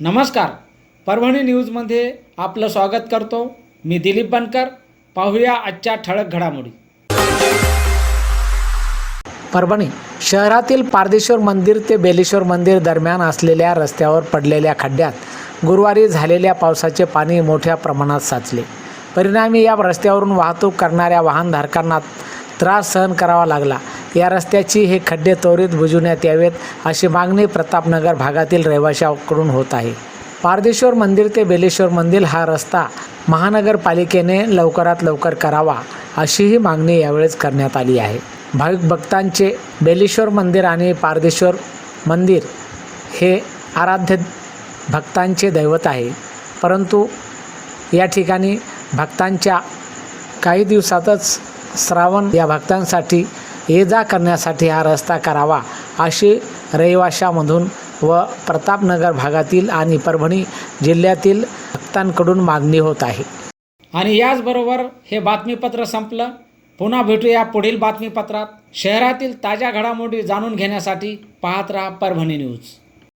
नमस्कार. परभणी न्यूजमध्ये आपलं स्वागत करतो. मी दिलीप बनकर. पाहूया आजच्या ठळक घडामोडी. परभणी शहरातील पारदेश्वर मंदिर ते बेलेश्वर मंदिर दरम्यान असलेल्या रस्त्यावर पडलेल्या खड्ड्यात गुरुवारी झालेल्या पावसाचे पाणी मोठ्या प्रमाणात साचले. परिणामी या रस्त्यावरून वाहतूक करणाऱ्या वाहनधारकांना त्रास सहन करावा लागला. या रस्त्याची हे खड्डे त्वरित बुजवण्यात यावेत अशी मागणी प्रतापनगर भागातील रहिवाशांकडून होत आहे. पारदेश्वर मंदिर ते बेलेश्वर मंदिर हा रस्ता महानगरपालिकेने लवकरात लवकर करावा अशीही मागणी यावेळेस करण्यात आली आहे. भाविक भक्तांचे बेलेश्वर मंदिर आणि पारदेश्वर मंदिर हे आराध्य भक्तांचे दैवत आहे. परंतु या ठिकाणी भक्तांच्या काही दिवसातच श्रावण या भक्तांसाठी ये जा करण्यासाठी हा रस्ता करावा अशी रहिवाशामधून व प्रतापनगर भागातील आणि परभणी जिल्ह्यातील भक्तांकडून मागणी होत आहे. आणि याचबरोबर हे बातमीपत्र संपलं. पुन्हा भेटूया पुढील बातमीपत्रात. शहरातील ताज्या घडामोडी जाणून घेण्यासाठी पाहत राहा परभणी न्यूज.